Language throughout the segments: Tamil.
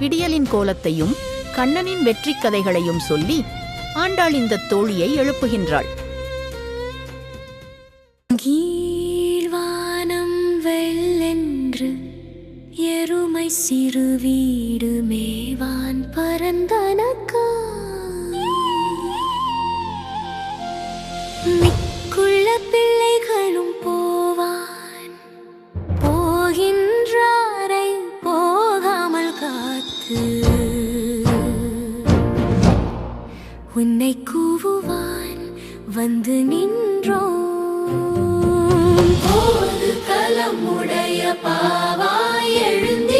விடியலின் கோலத்தையும் கண்ணனின் வெற்றிக் கதைகளையும் சொல்லி ஆண்டாள் இந்த தோழியை எழுப்புகின்றாள். கீழ்வானம் வெள்ளென்று எருமை சிறு வீடு மேவான் பரந்தனக்கா உன்னை கூவுவான் வந்து நின்றோம். போது கலமுடைய பாவாய் எழுந்திராய்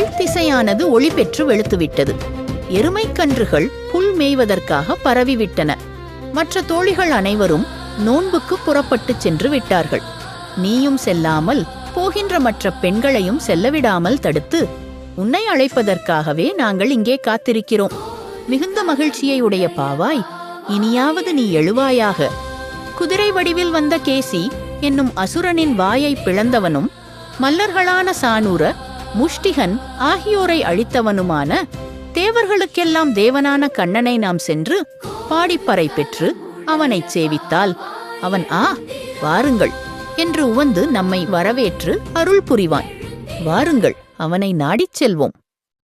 கீழ்த்திசையானது ஒளி பெற்று வெளுத்துவிட்டது எருமைக்கன்றுகள் புல் மேய்வதற்காக பரவிவிட்டன. மற்ற தோழிகள் அனைவரும் நோன்புக்கு புறப்பட்டுச் சென்று விட்டார்கள். நீயும் செல்லாமல் போகின்ற மற்ற பெண்களையும் செல்லவிடாமல் தடுத்து உன்னை அழைப்பதற்காகவே நாங்கள் இங்கே காத்திருக்கிறோம். மிகுந்த மகிழ்ச்சியை உடைய பாவாய் இனியாவது நீ எழுவாயாக. குதிரை வடிவில் வந்த கேசி என்னும் அசுரனின் வாயை பிளந்தவனும் மல்லர்களான சானூர முஷ்டிகன் ஆகியோரை அழித்தவனுமான தேவர்களுக்கெல்லாம் தேவனான கண்ணனை நாம் சென்று பாடிப்பறை பெற்று அவனைச் சேவித்தால் அவன் ஆ வாருங்கள் என்று உவந்து நம்மை வரவேற்று அருள் புரிவான். வாருங்கள் அவனை நாடிச் செல்வோம்.